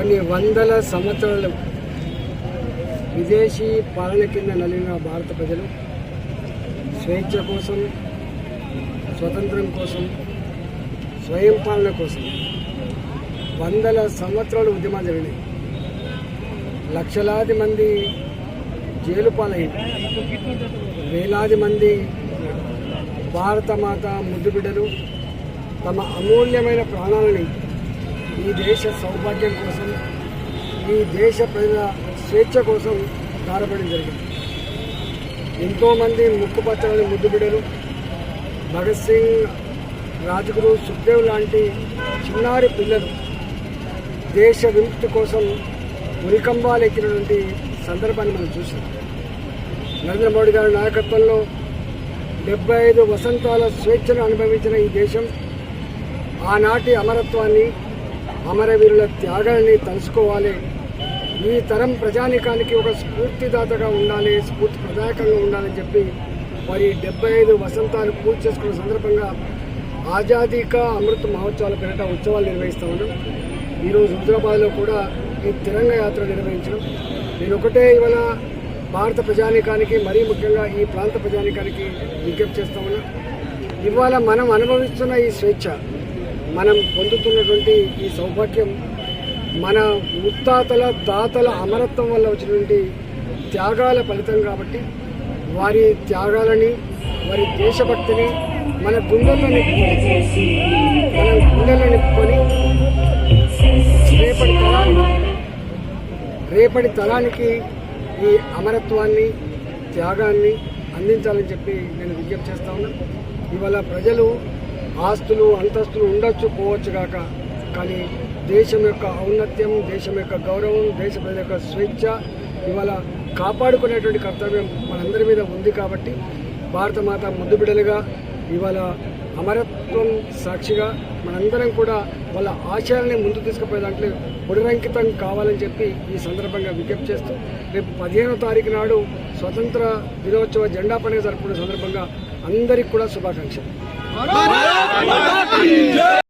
కొన్ని వందల సంవత్సరాలు విదేశీ పాలన కింద నలిగిన భారత ప్రజలు స్వేచ్ఛ కోసం స్వతంత్రం కోసం స్వయం పాలన కోసం వందల సంవత్సరాలు ఉద్యమాలు జరిగినాయి. లక్షలాది మంది జైలు పాలయ్యారు వేలాది మంది భారత మాత ముద్దుబిడ్డలు తమ అమూల్యమైన ప్రాణాలని ఈ దేశ సౌభాగ్యం కోసం ఈ దేశ ప్రజల స్వేచ్ఛ కోసం దారపడడం జరిగింది. ఎంతోమంది ముక్కుపచ్చని ముద్దు బిడ్డలు భగత్ సింగ్ రాజగురు సుఖదేవ్ లాంటి చిన్నారి పిల్లలు దేశ విముక్తి కోసం ఉరికంబాలు ఎక్కినటువంటి సందర్భాన్ని మనం చూసాం నరేంద్ర మోడీ గారి నాయకత్వంలో డెబ్బై ఐదు వసంతాల స్వేచ్ఛను అనుభవించిన ఈ దేశం ఆనాటి అమరత్వాన్ని అమరవీరుల త్యాగాన్ని తలుసుకోవాలి ఈ తరం ప్రజానికానికి ఒక స్ఫూర్తిదాతగా ఉండాలి స్ఫూర్తి ప్రదాయకంగా ఉండాలని చెప్పి మరి డెబ్బై ఐదు వసంతాలు పూర్తి చేసుకున్న సందర్భంగా ఆజాదీ కా అమృత్ మహోత్సవాల పేరిట ఉత్సవాలు నిర్వహిస్తూ ఉన్నాం. ఈరోజు హుజరాబాద్లో కూడా ఈ తిరంగ యాత్ర నిర్వహించడం. నేను ఒకటే ఇవాళ భారత ప్రజానికానికి మరీ ముఖ్యంగా ఈ ప్రాంత ప్రజానికానికి విజ్ఞప్తి చేస్తా ఉన్నా. ఇవాళ మనం అనుభవిస్తున్న ఈ స్వేచ్ఛ మనం పొందుతున్నటువంటి ఈ సౌభాగ్యం మన ముత్తాతల దాతల అమరత్వం వల్ల వచ్చినటువంటి త్యాగాల ఫలితం కాబట్టి వారి త్యాగాలని వారి దేశభక్తిని మన గుండెల్లో నింపుకొని మన గుండెల్లో నింపుకొని రేపటి తరానికి రేపటి తరానికి ఈ అమరత్వాన్ని త్యాగాన్ని అందించాలని చెప్పి నేను విజ్ఞప్తి చేస్తా ఉన్నా. ఇవాళ ప్రజలు ఆస్తులు అంతస్తులు ఉండొచ్చు పోవచ్చు కాక. కానీ దేశం యొక్క ఔన్నత్యం దేశం యొక్క గౌరవం దేశ ప్రజల యొక్క స్వేచ్ఛ ఇవాళ కాపాడుకునేటువంటి కర్తవ్యం మనందరి మీద ఉంది కాబట్టి భారత మాత ముద్దు బిడ్డలుగా ఇవాళ అమరత్వం సాక్షిగా మనందరం కూడా వాళ్ళ ఆశయాల్ని ముందు తీసుకుపోయే దాంట్లో పునరంకితం కావాలని చెప్పి ఈ సందర్భంగా విజ్ఞప్తి చేస్తూ రేపు పదిహేనో తారీఖు నాడు స్వతంత్ర దినోత్సవ జెండా పండుగ జరుపుకునే సందర్భంగా అందరికీ కూడా శుభాకాంక్షలు.